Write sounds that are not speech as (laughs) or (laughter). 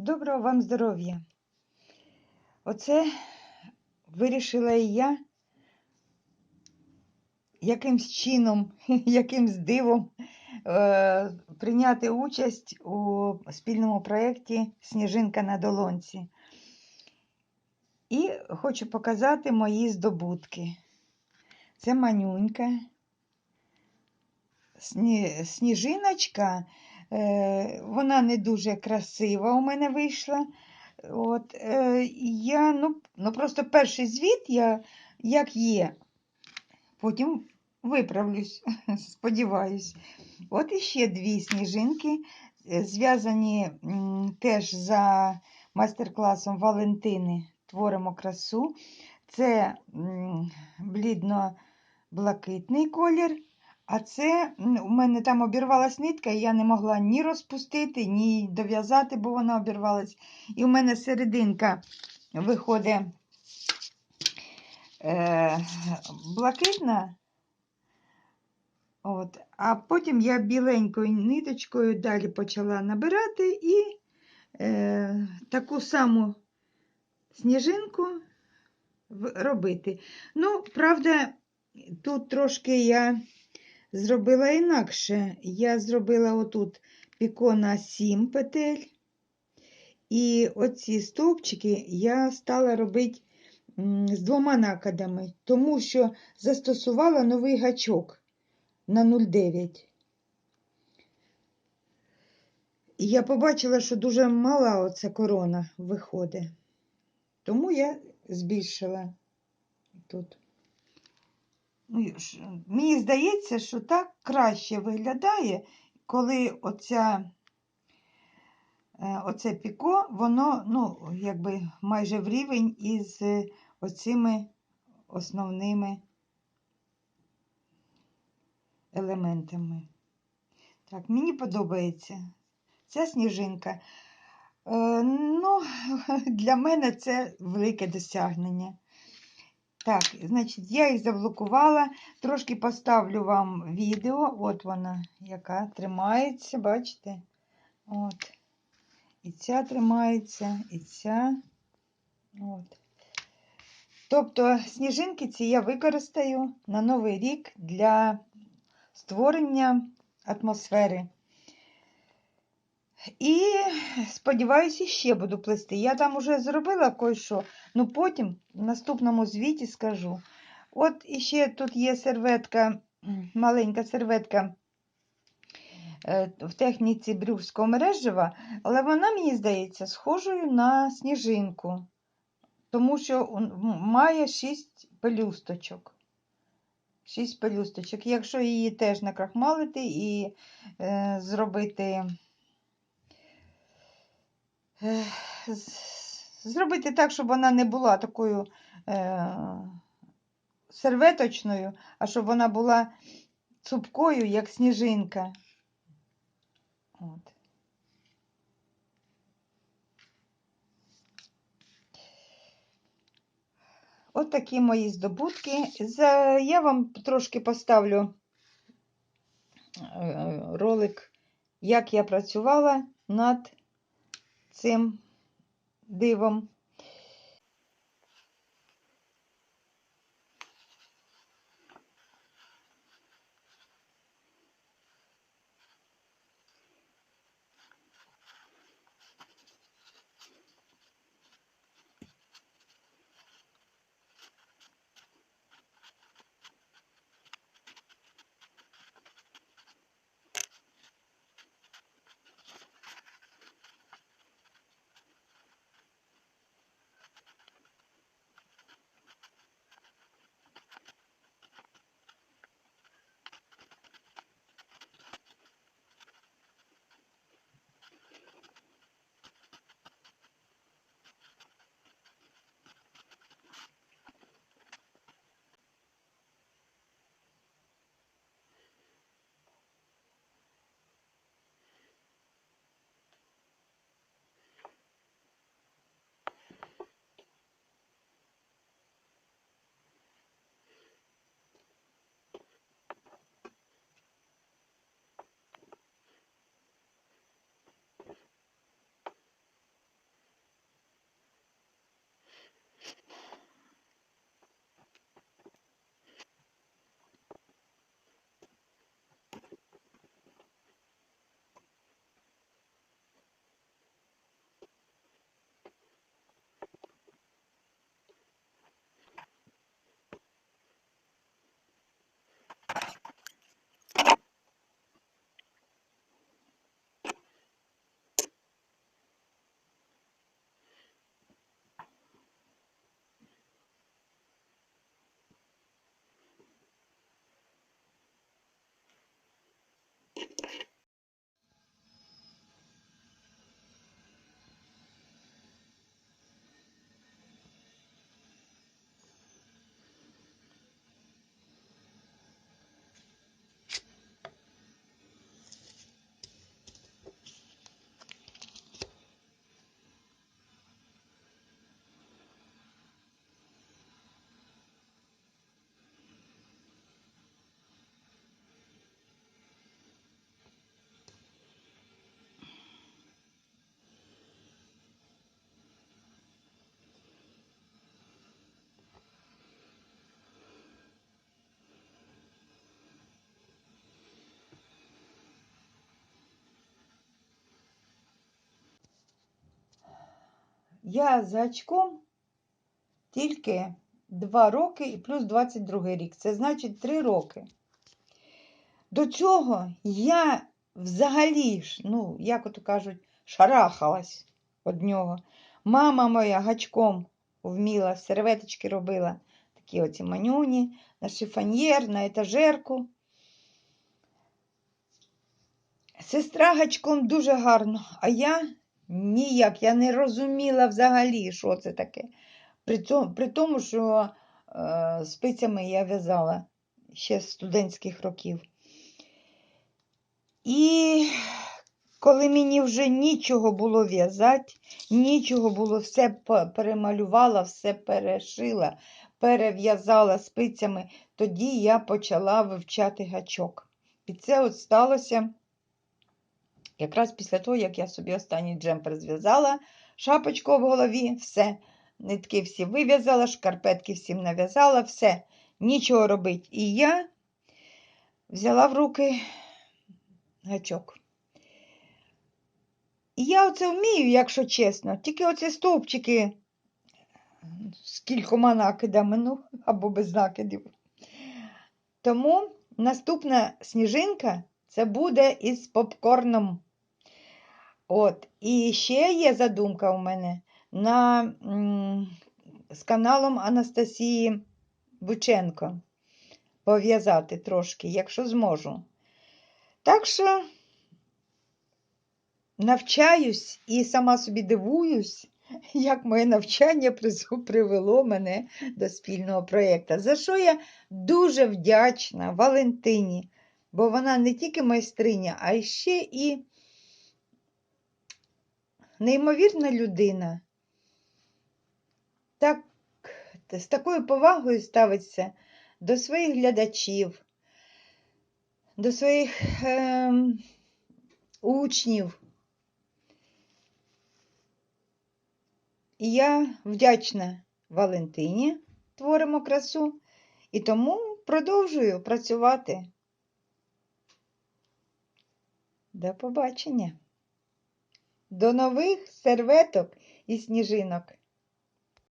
Доброго вам здоров'я. Оце вирішила і я якимсь чином, (laughs) якимсь дивом е, прийняти участь у спільному проєкті Сніжинка на долонці. І хочу показати мої здобутки. Це манюнька. Сні- Сніжиночка, вона не дуже красива у мене вийшла. От, е, я, ну, ну просто перший звіт я як є. Потім виправлюсь, (laughs) сподіваюсь. От іще дві сніжинки, е, зв'язані теж за майстер-класом Валентини Творимо красу. Це блідно-блакитний колір. А це у мене там обірвалась нитка, і я не могла ні розпустити, ні дов'язати, бо вона обірвалась. І у мене серединка виходить е, блакитна. От. А потім я біленькою ниточкою далі почала набирати і е, таку саму сніжинку робити. Ну, правда, тут трошки я зробила інакше. Я зробила отут піко на 7 петель. І оці стовпчики я стала робити з двома накидами, тому що застосувала новий гачок на 0,9. І я побачила, що дуже мала оця корона виходить. Тому я збільшила тут. Ну, Мені здається, що так краще виглядає, коли оця, е, оце піко, воно ну, якби майже в рівень із оцими основними елементами. Так, мені подобається ця сніжинка. Е, ну, (laughs) для мене це велике досягнення. Так, значить, я їх заблокувала. Трошки поставлю вам відео. От вона, яка тримається, бачите? От. І ця тримається, і ця. От. Тобто сніжинки ці я використаю на Новий рік для створення атмосфери. І сподіваюся, ще буду плести. Я там уже зробила кое-що, ну потім в наступному звіті скажу. От іще тут є серветка, маленька серветка в техніці брюкського мережева, але вона, мені здається, схожою на сніжинку, тому що має 6 пелюсточок. 6 пелюсточок. Якщо її теж накрахмалити і е, зробити зробити так, щоб вона не була такою е, серветочною, а щоб вона була цупкою, як сніжинка. От. От такі мої здобутки. За... Я вам трошки поставлю е, ролик, як я працювала над цим дивом. Я з гачком тільки 2 роки і плюс 22 рік. Це значить 3 роки. До цього я взагалі ж, ну, як ото кажуть, шарахалась від нього. Мама моя гачком вміла, серветочки робила, такі оці манюні, на шифоньєр, на етажерку. Сестра гачком дуже гарно, а я ніяк, я не розуміла взагалі, що це таке. При, цьому, при тому, що е, спицями я в'язала ще з студентських років. І коли мені вже нічого було в'язати, нічого було, все перемалювала, все перешила, перев'язала спицями, тоді я почала вивчати гачок. І це от сталося якраз після того, як я собі останній джемпер зв'язала, шапочку в голові, все. Нитки всі вив'язала, шкарпетки всім нав'язала, все, нічого робити. І я взяла в руки гачок. І я оце вмію, якщо чесно, тільки оці стовпчики з кількома накидами, ну, або без накидів. Тому наступна сніжинка це буде із попкорном. От. І ще є задумка у мене на, з каналом Анастасії Бученко пов'язати трошки, якщо зможу. Так що навчаюсь і сама собі дивуюсь, як моє навчання привело мене до спільного проєкту. За що я дуже вдячна Валентині, бо вона не тільки майстриня, а ще і неймовірна людина. Так, з такою повагою ставиться до своїх глядачів, до своїх ем, учнів. І я вдячна Валентині, творимо красу, і тому продовжую працювати. До побачення. До нових серветок і сніжинок.